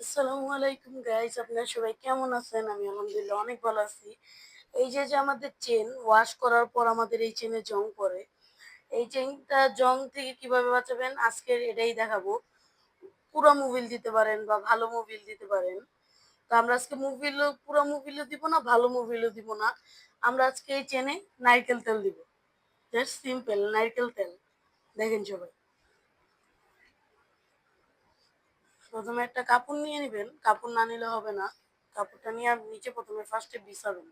আসসালামু আলাইকুম গাইস আপনারা সবাই কেমন আছেন? আমি আলহামদুলিল্লাহ অনেক ভালো আছি। এই যে যে আমাদের চেন ওয়াশ করার পর আমাদের এই চেনে জং পড়ে। এই চেনটা জং থেকে কীভাবে বাঁচাবেন? এটাই দেখাবো। মোবিল দিতে পারেন বা ভালো মোবিল দিতে পারেন। তো আমরা আজকে মোবিলও পুরো মোবিলও দিব না, ভালো মোবিলও দিব না। আমরা আজকে এই চেনে নারকেল তেল দিব। জাস্ট সিম্পল নারকেল তেল। দেখেন সবাই। প্রথমে একটা কাপড় নিয়ে নেবেন, কাপড় না নিলে হবে না। কাপড়টা নিয়ে নিচে প্রথমে ফার্স্টে বিছাবেন।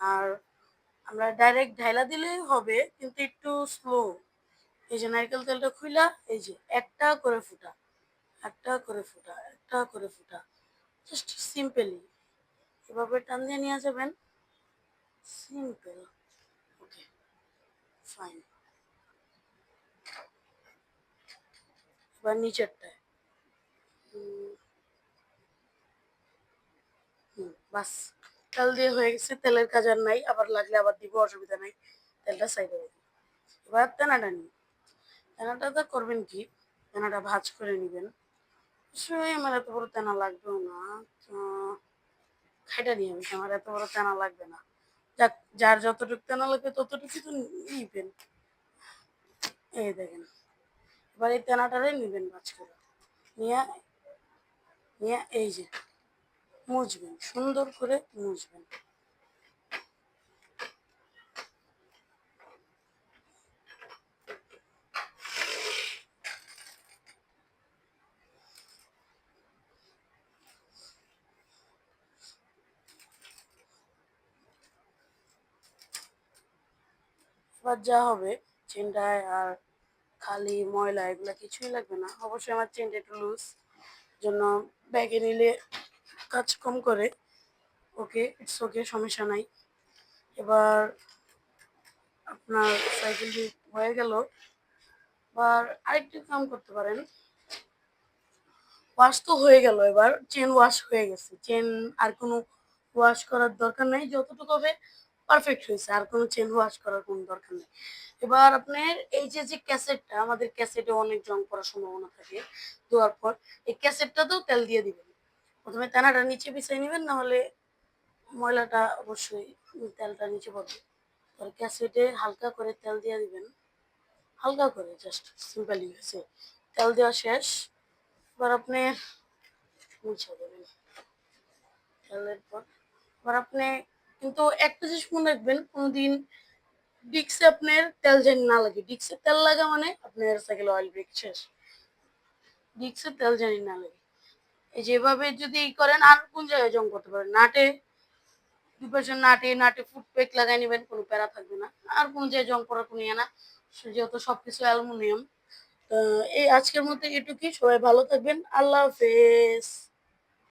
আর আমরা ডাইরেক্ট ঢাইলা দিলেই হবে, কিন্তু একটু স্লো এই যে নারকেল তেলটা খুইলা, এই যে একটা করে ফুটা, একটা করে ফুটা, একটা করে ফুটা। জাস্ট সিম্পলি এভাবে টান দিয়ে নিয়ে যাবেন। সিম্পল ওকে ফাইন এবার নিচেরটায়। বাস, তেল দিয়ে হয়ে গেছে, তেলের কাজ আর নাই, আবার লাগলে আবার দিব, অসুবিধা নাই, তেলটা সাইডে রেখে এবার তেনাটা নিন তেনাটা তো করবেন কি? তেনাটা ভাজ করে নেবেন। অবশ্যই আমার এত বড় তেনা লাগবেও না খাইটা নিয়ে আমি আমার এত বড় তেনা লাগবে না। যাক, যার যতটুকু তেনা লাগবে ততটুকু তো নিবেন। এই দেখেন, এবার এই তেনাটারে নিবেন ভাজ করে। নিয়ে নিয়ে এই যে মুছবেন, সুন্দর করে মুছবেন। এবার যা হবে, চেনটায় আর খালি, ময়লা, এগুলো কিছুই লাগবে না। অবশ্যই আমার চেনটা একটু লুজ জন্য ব্যাগে নিলে কাজ কম করে, ওকে ইটস ওকে সমস্যা নাই। এবার আপনার সাইকেলটি হয়ে গেল। এবার আরেকটি কাম করতে পারেন। ওয়াশ তো হয়ে গেল এবার চেন ওয়াশ হয়ে গেছে। চেন আর কোনো ওয়াশ করার দরকার নেই, যতটুকু হবে পারফেক্ট হয়েছে। আর কোনো চেন ওয়াশ করার কোনো দরকার নেই। এবার আপনার এই যে যে ক্যাসেটটা আমাদের ক্যাসেটে অনেক জং করার সম্ভাবনা থাকে। দেওয়ার পর, এই ক্যাসেটটাতেও তেল দিয়ে দিবেন। প্রথমে তেনাটা নিচে পিছিয়ে নেবেন নাহলে ময়লাটা অবশ্যই তেলটা নিচে পড়বে। আর ক্যাসেটে হালকা করে তেল দিয়ে দিবেন। হালকা করে জাস্ট সিম্পলি হয়েছে তেল দেওয়া শেষ। এবার আপনি মুছে দেবেন তেলের পর। এবার আপনি কিন্তু একটা জিনিস মনে রাখবেন, কোনোদিন ডিক্সে আপনার তেল যেন না লাগে। ডিক্সে তেল লাগা মানে আপনার সাইকেল অয়েল ব্রেক শেষ। ডিক্সে তেল জানি না লাগে। যেভাবে যদি করেন, আর কোন জায়গায় জং করতে পারেন? নাটে দুই নাটে নাটে নাটে ফুটপেক লাগাই নেবেন, কোনো প্যারা থাকবে না। আর কোন জায়গায় জং করার কোনো ইয়ে না। যেহেতু সবকিছু অ্যালুমিনিয়াম। এই আজকের মতো এটুকুই। সবাই ভালো থাকবেন। আল্লাহ হাফেজ।